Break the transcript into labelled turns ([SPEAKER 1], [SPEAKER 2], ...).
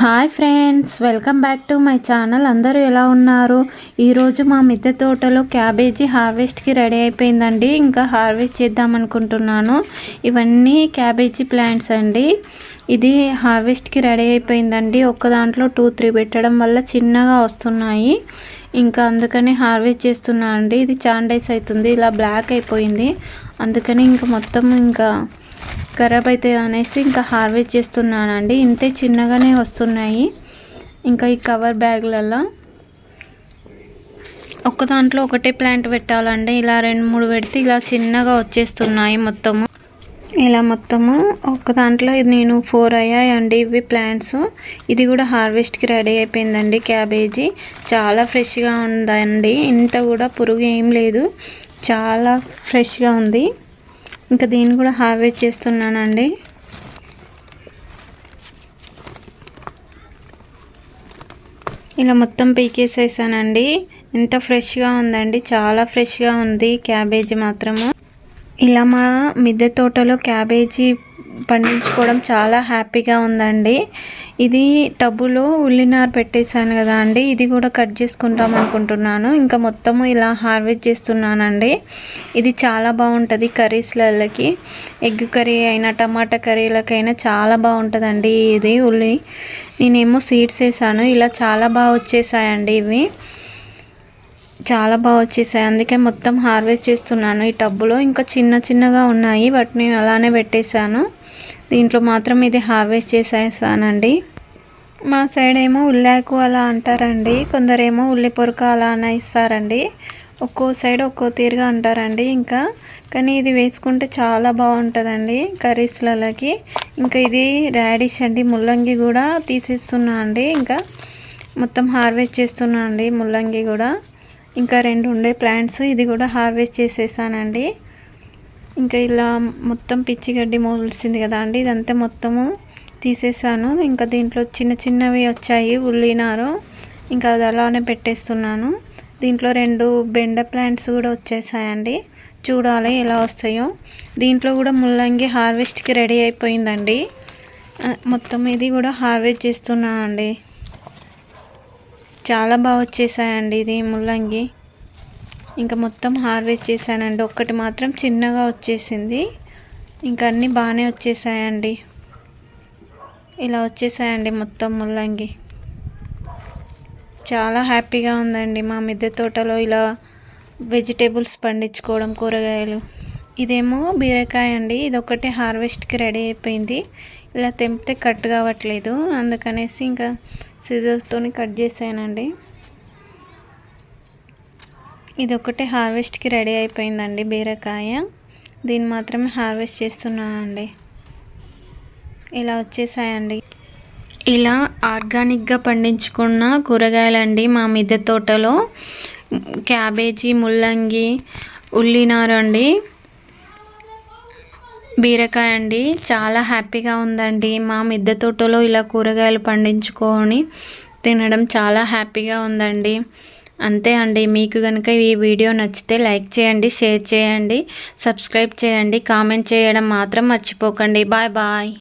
[SPEAKER 1] hi friends welcome back to my channel అందరూ ఎలా ఉన్నారు ఈరోజు మా మిద్దె తోటలో క్యాబేజీ హార్వెస్ట్కి రెడీ అయిపోయిందండి ఇంకా హార్వెస్ట్ చేద్దాం అనుకుంటున్నాను ఇవన్నీ క్యాబేజీ ప్లాంట్స్ అండి ఇది హార్వెస్ట్కి రెడీ అయిపోయిందండి ఒక్క దాంట్లో టూ త్రీ పెట్టడం వల్ల చిన్నగా వస్తున్నాయి ఇంకా అందుకని హార్వెస్ట్ చేస్తున్నా అండి ఇది చాండైస్ అవుతుంది ఇలా బ్లాక్ అయిపోయింది అందుకని ఇంకా మొత్తం ఇంకా ఖరాబ్ అవుతాయి అనేసి ఇంకా హార్వెస్ట్ చేస్తున్నానండి ఇంతే చిన్నగానే వస్తున్నాయి ఇంకా ఈ కవర్ బ్యాగ్లలో ఒక్క దాంట్లో ఒకటే ప్లాంట్ పెట్టాలండి ఇలా రెండు మూడు పెడితే ఇలా చిన్నగా వచ్చేస్తున్నాయి మొత్తము ఇలా మొత్తము ఒక్క దాంట్లో నేను ఫోర్ అయ్యాయండి ఇవి ప్లాంట్స్ ఇది కూడా హార్వెస్ట్కి రెడీ అయిపోయిందండి క్యాబేజీ చాలా ఫ్రెష్గా ఉందండి ఇంత కూడా పురుగు ఏం లేదు చాలా ఫ్రెష్గా ఉంది ఇంకా దీన్ని కూడా హార్వెస్ట్ చేస్తున్నానండి ఇలా మొత్తం పీకేసేసానండి ఎంత ఫ్రెష్గా ఉందండి చాలా ఫ్రెష్గా ఉంది క్యాబేజీ మాత్రము ఇలా మా మిద్దె తోటలో క్యాబేజీ పండించుకోవడం చాలా హ్యాపీగా ఉందండి ఇది టబ్బులో ఉల్లినార పెట్టేశాను కదా అండి ఇది కూడా కట్ చేసుకుంటాం అనుకుంటున్నాను ఇంకా మొత్తము ఇలా హార్వెస్ట్ చేస్తున్నానండి ఇది చాలా బాగుంటుంది కర్రీస్లకి ఎగ్ కర్రీ అయినా టమాటా కర్రీలకైనా చాలా బాగుంటుందండి ఇది ఉల్లి నేనేమో సీడ్స్ వేసాను ఇలా చాలా బాగా వచ్చేసాయండి ఇవి చాలా బాగా వచ్చేసాయి అందుకే మొత్తం హార్వెస్ట్ చేస్తున్నాను ఈ టబ్బులో ఇంకా చిన్న చిన్నగా ఉన్నాయి వాటిని అలానే పెట్టేశాను దీంట్లో మాత్రం ఇది హార్వెస్ట్ చేసేసానండి మా సైడ్ ఏమో ఉల్లాకు అలా అంటారండి కొందరేమో ఉల్లి పొరక అలా ఇస్తారండి ఒక్కో సైడ్ ఒక్కో తీరుగా అంటారండి ఇంకా కానీ ఇది వేసుకుంటే చాలా బాగుంటుందండి కర్రీస్లకి ఇంకా ఇది రాడిష్ అండి ముల్లంగి కూడా తీసేస్తున్నా అండి ఇంకా మొత్తం హార్వెస్ట్ చేస్తున్నా అండి ముల్లంగి కూడా ఇంకా రెండు ఉండే ప్లాంట్స్ ఇది కూడా హార్వెస్ట్ చేసేసానండి ఇంకా ఇలా మొత్తం పిచ్చి గడ్డి మోల్సింది కదా అండి ఇదంతా మొత్తము తీసేసాను ఇంకా దీంట్లో చిన్న చిన్నవి వచ్చాయి ఉల్లినారు ఇంకా అది అలానే పెట్టేస్తున్నాను దీంట్లో రెండు బెండ ప్లాంట్స్ కూడా వచ్చేసాయండి చూడాలి ఎలా వస్తాయో దీంట్లో కూడా ముల్లంగి హార్వెస్ట్కి రెడీ అయిపోయిందండి మొత్తం ఇది కూడా హార్వెస్ట్ చేస్తున్నా అండి చాలా బాగా వచ్చేసాయండి ఇది ముల్లంగి ఇంకా మొత్తం హార్వెస్ట్ చేశానండి ఒక్కటి మాత్రం చిన్నగా వచ్చేసింది ఇంకా అన్నీ బాగానే వచ్చేసాయండి ఇలా వచ్చేసాయండి మొత్తం ముల్లంగి చాలా హ్యాపీగా ఉందండి మా మిద్దె తోటలో ఇలా వెజిటేబుల్స్ పండించుకోవడం కూరగాయలు ఇదేమో బీరకాయ అండి ఇదొకటి హార్వెస్ట్కి రెడీ అయిపోయింది ఇలా తెంపితే కట్ కావట్లేదు అందుకనేసి ఇంకా సిజర్స్తో కట్ చేశానండి ఇది ఒకటే హార్వెస్ట్కి రెడీ అయిపోయిందండి బీరకాయ దీన్ని మాత్రమే హార్వెస్ట్ చేస్తున్నానండి ఇలా వచ్చేసాయండి ఇలా ఆర్గానిక్గా పండించుకున్న కూరగాయలండి మా మిద్దె తోటలో క్యాబేజీ ముల్లంగి ఉల్లినారు అండి బీరకాయ అండి చాలా హ్యాపీగా ఉందండి మా మిద్దె తోటలో ఇలా కూరగాయలు పండించుకొని తినడం చాలా హ్యాపీగా ఉందండి అంతే అండి మీకు కనుక ఈ వీడియో నచ్చితే లైక్ చేయండి షేర్ చేయండి సబ్స్క్రైబ్ చేయండి కామెంట్ చేయడం మాత్రం మర్చిపోకండి బాయ్ బాయ్